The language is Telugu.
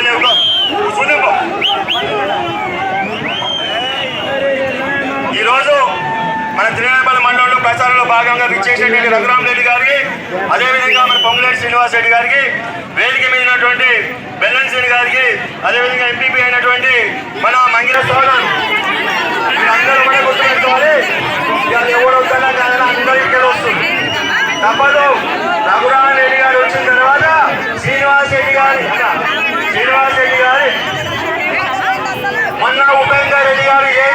మాట్లాడే ఈరోజు మన తిరుమల మండలంలో ప్రచారంలో భాగంగా విచ్చేసినటువంటి రఘురామ్ రెడ్డి గారికి అదేవిధంగా మన పొంగులేటి శ్రీనివాస్ రెడ్డి గారికి వేదిక మీద ఉన్నటువంటి బెల్లన్ శ్రీని గారికి అదేవిధంగా ఎంపీపీ అయినటువంటి మన మంగిర సోదరు వీళ్ళందరూ కూడా గుర్తుపెట్టుకోవాలి. ఎవరు వస్తారా అందరూ ఇక్కడ వస్తుంది తప్పదు. Raghuram Reddy van a buscar galería abierta.